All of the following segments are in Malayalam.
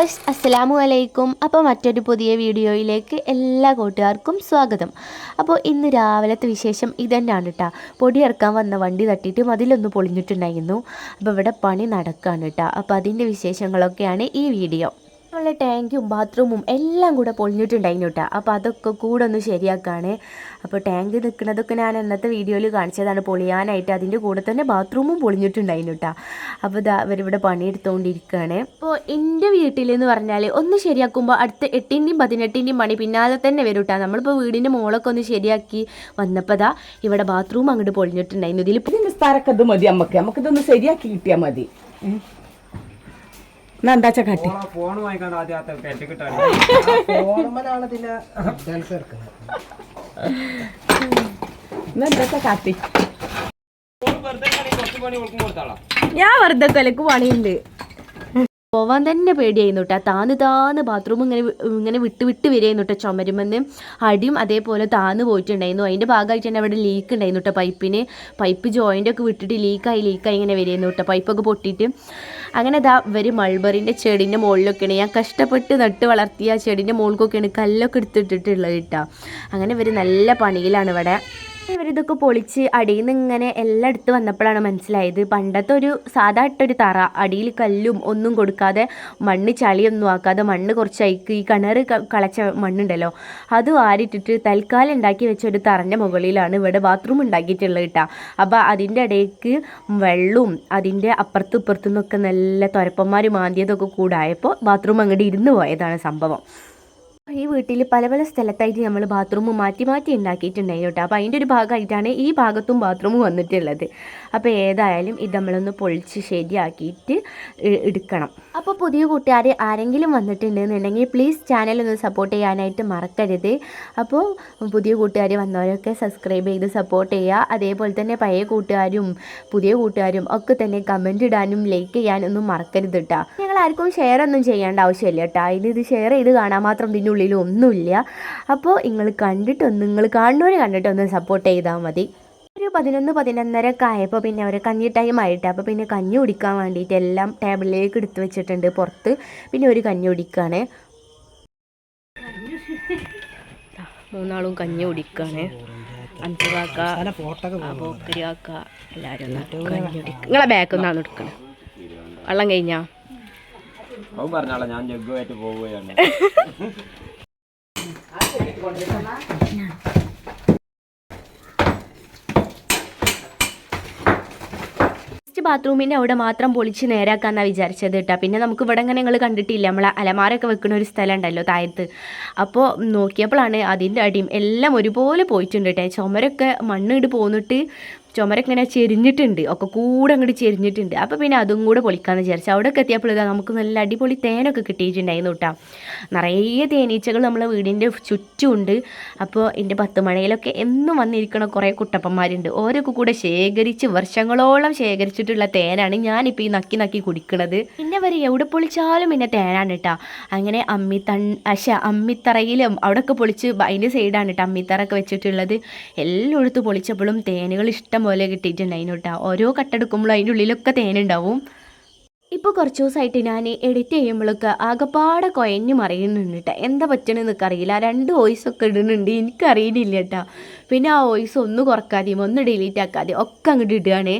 വ്യൂവേഴ്സ് അസ്സലാമു അലൈക്കും. അപ്പോൾ മറ്റൊരു പുതിയ വീഡിയോയിലേക്ക് എല്ലാ കൂട്ടുകാർക്കും സ്വാഗതം. അപ്പോൾ ഇന്ന് രാവിലത്തെ വിശേഷം ഇതന്നെയാണ് കേട്ടോ പൊടി ഇറക്കാൻ വന്ന വണ്ടി തട്ടിയിട്ട് മതിലൊന്ന് പൊളിഞ്ഞിട്ടുണ്ടായിരുന്നു. അപ്പോൾ ഇവിടെ പണി നടക്കുകയാണ് കേട്ടോ അപ്പോൾ അതിന്റെ വിശേഷങ്ങളൊക്കെയാണ് ഈ വീഡിയോ. നമ്മളെ ടാങ്കും ബാത്റൂമും എല്ലാം കൂടെ പൊളിഞ്ഞിട്ടുണ്ടായിരുന്നു കേട്ടോ. അപ്പോൾ അതൊക്കെ കൂടെ ഒന്ന് ശരിയാക്കാണ്. അപ്പോൾ ടാങ്ക് നിൽക്കുന്നതൊക്കെ ഞാൻ അന്നത്തെ വീഡിയോയിൽ കാണിച്ചതാണ്. പൊളിയാനായിട്ട് അതിന്റെ കൂടെ തന്നെ ബാത്റൂമും പൊളിഞ്ഞിട്ടുണ്ടായിരുന്നു കേട്ടോ. അപ്പോൾ ഇതാ അവരിവിടെ പണിയെടുത്തുകൊണ്ടിരിക്കുകയാണ്. അപ്പോൾ എന്റെ വീട്ടിൽ എന്ന് പറഞ്ഞാൽ ഒന്ന് ശരിയാക്കുമ്പോൾ അടുത്ത എട്ടിന്റെയും പതിനെട്ടിന്റെയും പണി പിന്നാലെ തന്നെ വരും കേട്ടോ. നമ്മളിപ്പോൾ വീടിന്റെ മോളൊക്കെ ഒന്ന് ശരിയാക്കി വന്നപ്പോൾ ദാ ഇവിടെ ബാത്റൂം അങ്ങോട്ട് പൊളിഞ്ഞിട്ടുണ്ടായിരുന്നു. ഇതിൽ ഇത് മതി നമുക്ക് നമുക്കിതൊന്ന് ശരിയാക്കി കിട്ടിയാൽ മതി. എന്നാ എന്താച്ചാ കാട്ടി? ഫോൺ വാങ്ങിക്കാണ്ട് ആദ്യം ഞാൻ വെറുതെ കൊലക്ക് പണിയുണ്ട്. പോവാൻ തന്നെ പേടിയായിരുന്നു കേട്ടോ താന്ന് താന്ന് ബാത്റൂം ഇങ്ങനെ ഇങ്ങനെ വിട്ട് വിട്ട് വരികയായിരുന്നു കേട്ടോ ചുമരുമെന്ന്. അടിയും അതേപോലെ താന്ന് പോയിട്ടുണ്ടായിരുന്നു. അതിന്റെ ഭാഗമായിട്ട് തന്നെ അവിടെ ലീക്ക് ഉണ്ടായിരുന്നു കേട്ടോ പൈപ്പിന്. പൈപ്പ് ജോയിന്റ് ഒക്കെ വിട്ടിട്ട് ലീക്കായി ലീക്കായി ഇങ്ങനെ വരികയായിരുന്നു കേട്ടോ പൈപ്പൊക്കെ പൊട്ടിയിട്ട്. അങ്ങനെ ഇതാ ഇവർ മൾബറിന്റെ ചെടീന്റെ മുകളിലൊക്കെയാണ്. ഞാൻ കഷ്ടപ്പെട്ട് നട്ട് വളർത്തിയ ചെടീന്റെ മുകളിലൊക്കെയാണ് കല്ലൊക്കെ എടുത്തിട്ടിട്ടുള്ളത് കേട്ടോ അങ്ങനെ ഇവർ നല്ല പണിയിലാണ് ഇവിടെ. ഇവരിതൊക്കെ പൊളിച്ച് അടിയിൽ നിന്ന് ഇങ്ങനെ എല്ലാം എടുത്ത് വന്നപ്പോഴാണ് മനസ്സിലായത്. പണ്ടത്തെ ഒരു സാധാ ഇട്ടൊരു തറ അടിയിൽ കല്ലും ഒന്നും കൊടുക്കാതെ മണ്ണ് ചളിയൊന്നും ആക്കാതെ മണ്ണ് കുറച്ച് അയക്ക് ഈ കിണർ കളച്ച മണ്ണുണ്ടല്ലോ അത് വാരിട്ടിട്ട് തൽക്കാലം ഉണ്ടാക്കി വെച്ച ഒരു തറന്റെ മുകളിലാണ് ഇവിടെ ബാത്റൂം ഉണ്ടാക്കിയിട്ടുള്ളത് കേട്ടോ. അപ്പോൾ അതിന്റെ ഇടയ്ക്ക് വെള്ളവും അതിന്റെ അപ്പുറത്തും ഇപ്പുറത്തു നിന്നൊക്കെ നല്ല തുരപ്പന്മാർ മാന്തിയതൊക്കെ കൂടായപ്പോൾ ബാത്റൂം അങ്ങോട്ട് ഇരുന്ന് പോയതാണ് സംഭവം. ഈ വീട്ടിൽ പല പല സ്ഥലത്തായിട്ട് നമ്മൾ ബാത്റൂം മാറ്റി മാറ്റി ഉണ്ടാക്കിയിട്ടുണ്ടായിരുന്നു കേട്ടോ. അപ്പോൾ അതിന്റെ ഒരു ഭാഗമായിട്ടാണ് ഈ ഭാഗത്തും ബാത്റൂം വന്നിട്ടുള്ളത്. അപ്പോൾ ഏതായാലും ഇത് നമ്മളൊന്ന് പൊളിച്ച് ശരിയാക്കിയിട്ട് എടുക്കണം. അപ്പോൾ പുതിയ കൂട്ടുകാർ ആരെങ്കിലും വന്നിട്ടുണ്ടെന്നുണ്ടെങ്കിൽ പ്ലീസ് ചാനൽ ഒന്ന് സപ്പോർട്ട് ചെയ്യാനായിട്ട് മറക്കരുത്. അപ്പോൾ പുതിയ കൂട്ടുകാർ വന്നവരൊക്കെ സബ്സ്ക്രൈബ് ചെയ്ത് സപ്പോർട്ട് ചെയ്യുക. അതേപോലെ തന്നെ പഴയ കൂട്ടുകാരും പുതിയ കൂട്ടുകാരും ഒക്കെ തന്നെ കമന്റ് ഇടാനും ലൈക്ക് ചെയ്യാനൊന്നും മറക്കരുത് കേട്ടോ ഞങ്ങൾ ആർക്കും ഷെയർ ഒന്നും ചെയ്യേണ്ട ആവശ്യമില്ല കേട്ടോ ഇത് ഷെയർ ചെയ്ത് കാണാൻ മാത്രം ഇതിന്റെ ഉള്ളിൽ ഒന്നുമില്ല. അപ്പോൾ നിങ്ങൾ കണ്ടിട്ടൊന്ന് നിങ്ങൾ കാണുന്നവർ കണ്ടിട്ടൊന്ന് സപ്പോർട്ട് ചെയ്താൽ മതി. ഒരു പതിനൊന്ന് പതിനൊന്നര ഒക്കെ ആയപ്പോൾ പിന്നെ അവർ കഞ്ഞി ടൈം ആയിട്ട്. അപ്പോൾ പിന്നെ കഞ്ഞി കുടിക്കാൻ വേണ്ടിയിട്ട് എല്ലാം ടേബിളിലേക്ക് എടുത്ത് വെച്ചിട്ടുണ്ട് പുറത്ത്. പിന്നെ ഒരു കഞ്ഞി കുടിക്കുകയാണ് മൂന്നാളും കഞ്ഞി കുടിക്കുകയാണ് അഞ്ചുകാക്ക പോക്കരിയാക്ക എല്ലാവരും കഞ്ഞി കുടിക്കുക നിങ്ങളെ ബാക്ക് ഒന്നാണ് എടുക്കണം വെള്ളം കഴിഞ്ഞാ? ഞാൻ ജഗ്ഗുമായിട്ട് പോവുകയാണ്. ബാത്റൂമിന്റെ അവിടെ മാത്രം പൊളിച്ച് നേരാക്കാന്നാണ് വിചാരിച്ചത് കേട്ടോ പിന്നെ നമുക്ക് ഇവിടെ അങ്ങനെ ഞങ്ങൾ കണ്ടിട്ടില്ല. നമ്മൾ അലമാരൊക്കെ വെക്കുന്ന ഒരു സ്ഥലം ഉണ്ടല്ലോ താഴത്ത്. അപ്പോൾ നോക്കിയപ്പോഴാണ് അതിന്റെ അടിയും എല്ലാം ഒരുപോലെ പോയിട്ടുണ്ട് കേട്ടോ ചുമരൊക്കെ മണ്ണിട്ട് പോന്നിട്ട് ചുമരൊക്കെ ചെരിഞ്ഞിട്ടുണ്ട്. ഒക്കെ കൂടെ അങ്ങോട്ട് ചെരിഞ്ഞിട്ടുണ്ട്. അപ്പോൾ പിന്നെ അതും കൂടെ പൊളിക്കാമെന്ന് വിചാരിച്ചു അവിടെയൊക്കെ എത്തിയപ്പോൾ ഇതാ നമുക്ക് നല്ല അടിപൊളി തേനൊക്കെ കിട്ടിയിട്ടുണ്ടായിരുന്നു കേട്ടോ. നിറയെ തേനീച്ചകൾ നമ്മളെ വീടിന്റെ ചുറ്റുമുണ്ട്. അപ്പോൾ എന്റെ പത്ത് മണിയിലൊക്കെ എന്നും വന്നിരിക്കണ കുറേ കുട്ടപ്പന്മാരുണ്ട്. ഓരോക്കെ കൂടെ ശേഖരിച്ച് വർഷങ്ങളോളം ശേഖരിച്ചിട്ടുള്ള തേനാണ് ഞാനിപ്പോൾ ഈ നക്കി നക്കി കുടിക്കണത്. പിന്നെ വരെ എവിടെ പൊളിച്ചാലും പിന്നെ തേനാണ് കേട്ടോ. അങ്ങനെ അമ്മി തൺ അശ അമ്മിത്തറയിലും അവിടെയൊക്കെ പൊളിച്ച് അതിന്റെ സൈഡാണ് കേട്ടോ അമ്മിത്തറൊക്കെ വെച്ചിട്ടുള്ളത്. എല്ലായിടത്തും പൊളിച്ചപ്പോഴും തേനുകൾ ഇഷ്ടം പോലെ കിട്ടിയിട്ടുണ്ടായിരുന്നു കേട്ടോ. ഓരോ കട്ടെടുക്കുമ്പോഴും അതിന്റെ ഉള്ളിലൊക്കെ തേനുണ്ടാവും. ഇപ്പോൾ കുറച്ച് ദിവസമായിട്ട് ഞാൻ എഡിറ്റ് ചെയ്യുമ്പോഴൊക്കെ ആകെപ്പാടെ കൊയഞ്ഞു മറിയുന്നുണ്ട് കേട്ടോ. എന്താ പറ്റണമെന്ന് അറിയില്ല രണ്ട് വോയിസ് ഒക്കെ ഇടുന്നുണ്ട്. എനിക്കറിയുന്നില്ല കേട്ടോ. പിന്നെ ആ വോയിസ് ഒന്ന് കുറക്കാതെയും ഒന്ന് ഡിലീറ്റ് ആക്കാതെയും ഒക്കെ അങ്ങോട്ട് ഇടുകയാണ്.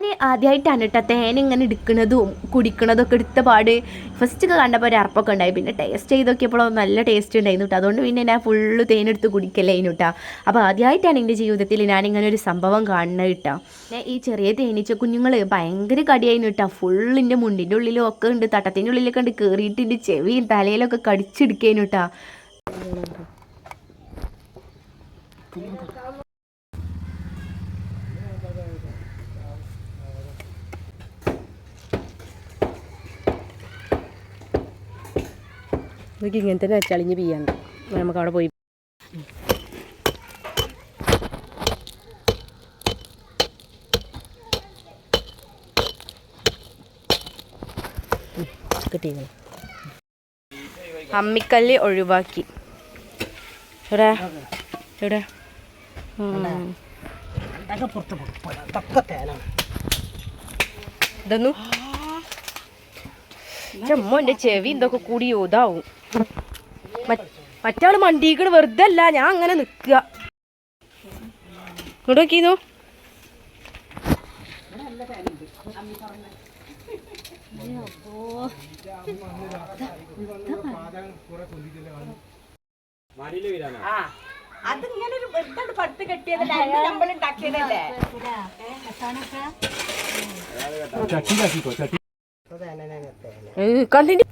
ഞാൻ ആദ്യമായിട്ടാണ് കേട്ടോ തേൻ ഇങ്ങനെ എടുക്കുന്നതും കുടിക്കണതും ഒക്കെ എടുത്ത പാട് ഫസ്റ്റ് ഒക്കെ കണ്ടപ്പോൾ ഒരു അറപ്പൊക്കെ ഉണ്ടായി. പിന്നെ ടേസ്റ്റ് ചെയ്ത് നോക്കിയപ്പോൾ നല്ല ടേസ്റ്റ് ഉണ്ടായിരുന്നു കേട്ടോ അതുകൊണ്ട് പിന്നെ ഞാൻ ഫുള്ള് തേനെടുത്ത് കുടിക്കലായിരുന്നു കേട്ടോ അപ്പോൾ ആദ്യമായിട്ടാണ് എന്റെ ജീവിതത്തിൽ ഞാനിങ്ങനെ ഒരു സംഭവം കാണുന്നത് കേട്ടോ പിന്നെ ഈ ചെറിയ തേനീച്ച കുഞ്ഞുങ്ങൾ ഭയങ്കര കടിയായിരുന്നു കേട്ടോ ഫുള്ളിന്റെ മുണ്ടിന്റെ ഉള്ളിലും ഒക്കെ ഉണ്ട് തട്ടത്തിന്റെ ഉള്ളിലൊക്കെ ഉണ്ട് കയറിയിട്ട് എന്റെ ചെവിയും തലയിലൊക്കെ കടിച്ചെടുക്കേനു കേട്ടോ ഇതൊക്കെ ഇങ്ങനെ തന്നെ ചളിഞ്ഞ് പിയ്യാണ്ട് നമുക്ക് അവിടെ പോയി. കിട്ടിയിരുന്നു അമ്മിക്കല്ല് ഒഴിവാക്കി. എവിടെ? എവിടെ? ഇതൊന്നും? ചമ്മോ എന്റെ ചെവി എന്തൊക്കെ കൂടി യോതാവും മറ്റാൾ മണ്ടിക്കണ് വെറുതെ അല്ല ഞാൻ അങ്ങനെ നിക്കുക ഇങ്ങോട്ട് നോക്കിന്നു അതിങ്ങനെ ഒരു വെറുതെ പടുത്ത് കെട്ടിയതല്ല നമ്മൾ ഉണ്ടാക്കിയതല്ലേ? കണ്ടിട്ട്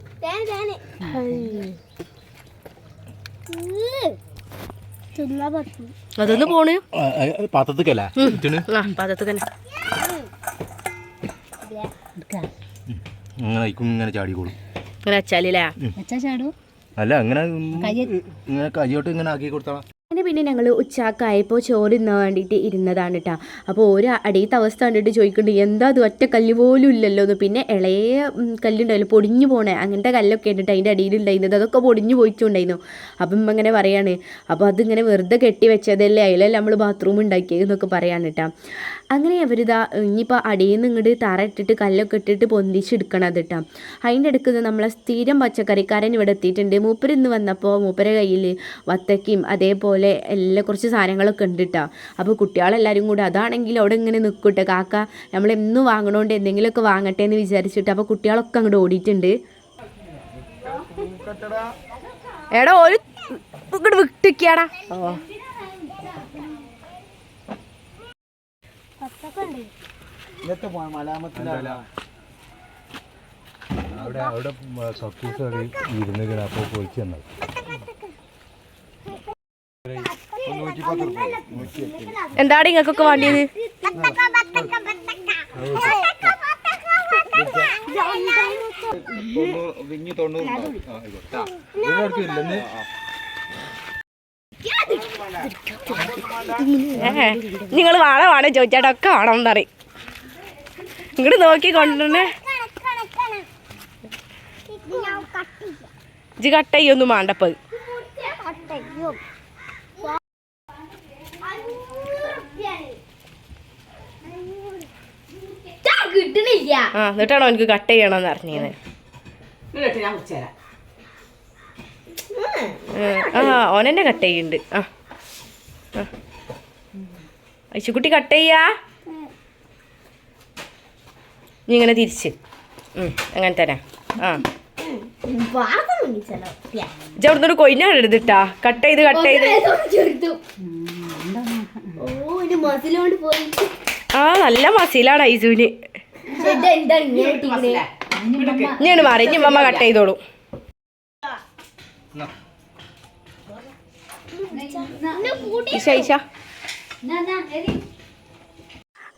അതൊന്ന് പോണ്? പാത്രത്തിക്കല്ലേ പാത്രത്തിൽ തന്നെ. ഇങ്ങനെ ചാടിക്കോളും. അല്ല? അങ്ങനെ ഇങ്ങനെ കൈയോട്ട് ഇങ്ങനെ ആക്കി കൊടുത്താ അങ്ങനെ പിന്നെ ഞങ്ങൾ ഉച്ചാക്കായപ്പോൾ ചോറ് തിന്നാൻ വേണ്ടിയിട്ട് ഇരുന്നതാണ് കേട്ടോ അപ്പോൾ ഒരു അടിയത്തെ അവസ്ഥ കണ്ടിട്ട് ചോദിക്കുന്നുണ്ട് എന്താ അത് ഒറ്റ കല്ല് പോലും ഇല്ലല്ലോ എന്ന്. പിന്നെ ഇളയ കല്ലുണ്ടായില്ല പൊടിഞ്ഞു പോണേ അങ്ങനത്തെ കല്ലൊക്കെ ഉണ്ട് അതിന്റെ അടിയിലുണ്ടായിരുന്നത് അതൊക്കെ പൊടിഞ്ഞു പോയിട്ടുണ്ടായിരുന്നു. അപ്പം ഇങ്ങനെ പറയാണ്. അപ്പോൾ അതിങ്ങനെ വെറുതെ കെട്ടി വെച്ചതല്ലേ അതിലല്ലേ നമ്മൾ ബാത്റൂം ഉണ്ടാക്കിയത് എന്നൊക്കെ പറയാണ് കേട്ടോ അങ്ങനെ അവരിതാ ഇനിയിപ്പോൾ അടിയിൽ നിന്ന് ഇങ്ങോട്ട് തറ ഇട്ടിട്ട് കല്ലൊക്കെ ഇട്ടിട്ട് പൊന്തിച്ചെടുക്കണം അത് കേട്ടോ അതിന്റെ ഇടയ്ക്ക് നമ്മളെ സ്ഥിരം പച്ചക്കറിക്കാരൻ ഇവിടെ എത്തിയിട്ടുണ്ട്. മൂപ്പര് ഇന്ന് വന്നപ്പോൾ മൂപ്പരെ കയ്യിൽ വത്തക്കയും അതേപോലെ എല്ലാ കുറച്ച് സാധനങ്ങളൊക്കെ ഉണ്ട് കേട്ടോ അപ്പോൾ കുട്ടികളെല്ലാവരും കൂടെ അതാണെങ്കിൽ അവിടെ ഇങ്ങനെ നിൽക്കട്ടെ കാക്ക നമ്മൾ എന്നും വാങ്ങണോണ്ട് എന്തെങ്കിലുമൊക്കെ വാങ്ങട്ടെ എന്ന് വിചാരിച്ചിട്ട് അപ്പോൾ കുട്ടികളൊക്കെ അങ്ങോട്ട് ഓടിയിട്ടുണ്ട്. എടാ ഒരു ഇങ്ങോട്ട് വിട്ടിക്കാടാ അവിടെ അവിടെ കക്കൂസ് ഇരുന്ന് അപ്പോൾ പൊളിച്ചു തന്നത് എന്താണ് നിങ്ങൾക്കൊക്കെ വേണ്ടിയത്? നിങ്ങൾ വാണ വാണ ചോദിച്ചാട്ടോ ഒക്കെ വേണം എന്നറിയും ഇങ്ങോട്ട് നോക്കി കൊണ്ടുവന്നെ. ഇജ് കട്ട ചെയ്യൊന്നും വേണ്ടപ്പോ കിട്ടണില്ല ആ എന്നിട്ടാണോ എനിക്ക് കട്ട് ചെയ്യണമെന്ന് അറിഞ്ഞത് ആ ഓനെന്നെ കട്ട് ചെയ്യുന്നുണ്ട് ആ. ഐശുക്കുട്ടി കട്ട് ചെയ്യാ? നീ ഇങ്ങനെ തിരിച്ച്. അങ്ങനെ തരാം. ആ. കൊയിനാണ് എടുത്തിട്ടാ. കട്ട് ചെയ്ത് കട്ട് ചെയ്ത്. ആ നല്ല മസിലാണ് ഐസുവിന് ഞാൻ മാറി. ഇനി അമ്മ കട്ട് ചെയ്തോളൂ. ഈശ ഈശ.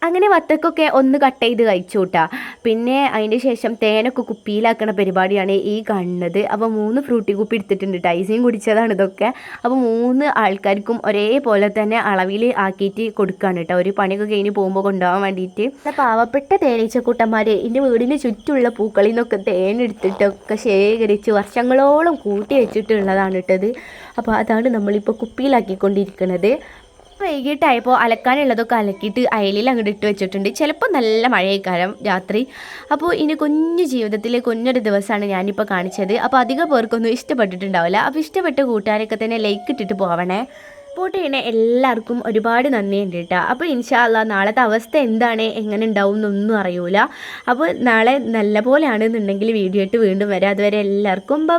അങ്ങനെ വത്തക്കൊക്കെ ഒന്ന് കട്ട് ചെയ്ത് കഴിച്ചു കൂട്ടാ പിന്നെ അതിന് ശേഷം തേനൊക്കെ കുപ്പിയിലാക്കണ പരിപാടിയാണ് ഈ കാണുന്നത്. അപ്പോൾ മൂന്ന് ഫ്രൂട്ടി കുപ്പി എടുത്തിട്ടുണ്ട് ടൈസിയും കുടിച്ചതാണ് ഇതൊക്കെ. അപ്പോൾ മൂന്ന് ആൾക്കാർക്കും ഒരേപോലെ തന്നെ അളവിൽ ആക്കിയിട്ട് കൊടുക്കുകയാണ് കേട്ടോ ഒരു പണിയൊക്കെ കഴിഞ്ഞ് പോകുമ്പോൾ കൊണ്ടുപോകാൻ വേണ്ടിയിട്ട്. പാവപ്പെട്ട തേനീച്ചക്കൂട്ടന്മാർ എന്റെ വീടിന് ചുറ്റുമുള്ള പൂക്കളിൽ നിന്നൊക്കെ തേനെടുത്തിട്ടൊക്കെ ശേഖരിച്ച് വർഷങ്ങളോളം കൂട്ടി വെച്ചിട്ടുള്ളതാണ് കേട്ടത് അപ്പോൾ അതാണ് നമ്മളിപ്പോൾ കുപ്പിയിലാക്കിക്കൊണ്ടിരിക്കുന്നത് വൈകിട്ടായപ്പോൾ അലക്കാനുള്ളതൊക്കെ അലക്കിയിട്ട് അയലിൽ അങ്ങോട്ട് ഇട്ട് വെച്ചിട്ടുണ്ട്. ചിലപ്പോൾ നല്ല മഴയേക്കാരം രാത്രി. അപ്പോൾ ഇനി കുഞ്ഞു ജീവിതത്തിലെ കുഞ്ഞൊരു ദിവസമാണ് ഞാനിപ്പോൾ കാണിച്ചത്. അപ്പോൾ അധികം പേർക്കൊന്നും ഇഷ്ടപ്പെട്ടിട്ടുണ്ടാവില്ല. അപ്പോൾ ഇഷ്ടപ്പെട്ട കൂട്ടുകാരൊക്കെ തന്നെ ലൈക്ക് ഇട്ടിട്ട് പോവണേ. സപ്പോർട്ട് ചെയ്യണേ എല്ലാവർക്കും ഒരുപാട് നന്ദിയുണ്ട് കേട്ടോ അപ്പോൾ ഇൻഷാല്ല നാളത്തെ അവസ്ഥ എന്താണ്? എങ്ങനെ ഉണ്ടാവും എന്നൊന്നും അറിയൂല. അപ്പോൾ നാളെ നല്ല പോലെയാണെന്നുണ്ടെങ്കിൽ വീഡിയോ ആയിട്ട് വീണ്ടും വരാം. അതുവരെ എല്ലാവർക്കും ബ